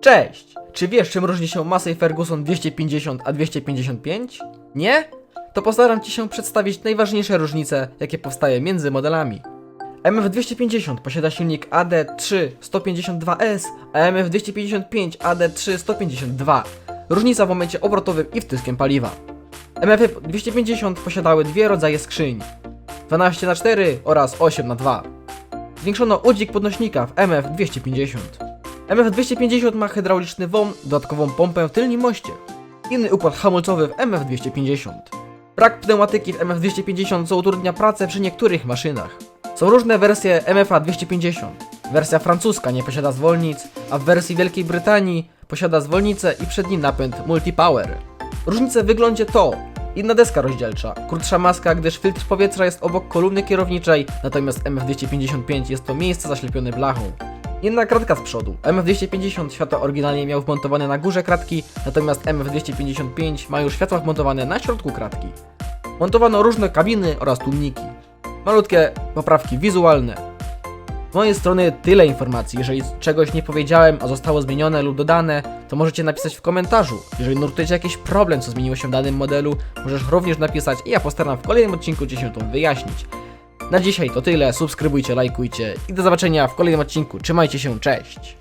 Cześć! Czy wiesz, czym różni się Massey Ferguson 250 a 255? Nie? To postaram Ci się przedstawić najważniejsze różnice, jakie powstają między modelami. MF250 posiada silnik AD3 152S, a MF255 AD3 152. Różnica w momencie obrotowym i wtyskiem paliwa. MF250 posiadały dwie rodzaje skrzyń 12 na 4 oraz 8 na 2 Zwiększono udźwig podnośnika w MF250. MF250 ma hydrauliczny WOM, dodatkową pompę w tylnym moście. Inny układ hamulcowy w MF250. Brak pneumatyki w MF250 co utrudnia pracę przy niektórych maszynach. Są różne wersje MFA 250. Wersja francuska nie posiada zwolnic, a w wersji Wielkiej Brytanii posiada zwolnicę i przedni napęd multipower. Różnice w wyglądzie to Inna deska rozdzielcza, krótsza maska, gdyż filtr powietrza jest obok kolumny kierowniczej, natomiast MF255 jest to miejsce zaślepione blachą. Inna kratka z przodu. MF250 światła oryginalnie miał wmontowane na górze kratki, natomiast MF255 ma już światła wmontowane na środku kratki. Montowano różne kabiny oraz tłumniki. Malutkie poprawki wizualne. Z mojej strony tyle informacji. Jeżeli czegoś nie powiedziałem, a zostało zmienione lub dodane, to możecie napisać w komentarzu. Jeżeli nurtujecie jakiś problem, co zmieniło się w danym modelu, możesz również napisać i ja postaram w kolejnym odcinku Ci się to wyjaśnić. Na dzisiaj to tyle, subskrybujcie, lajkujcie i do zobaczenia w kolejnym odcinku. Trzymajcie się, cześć!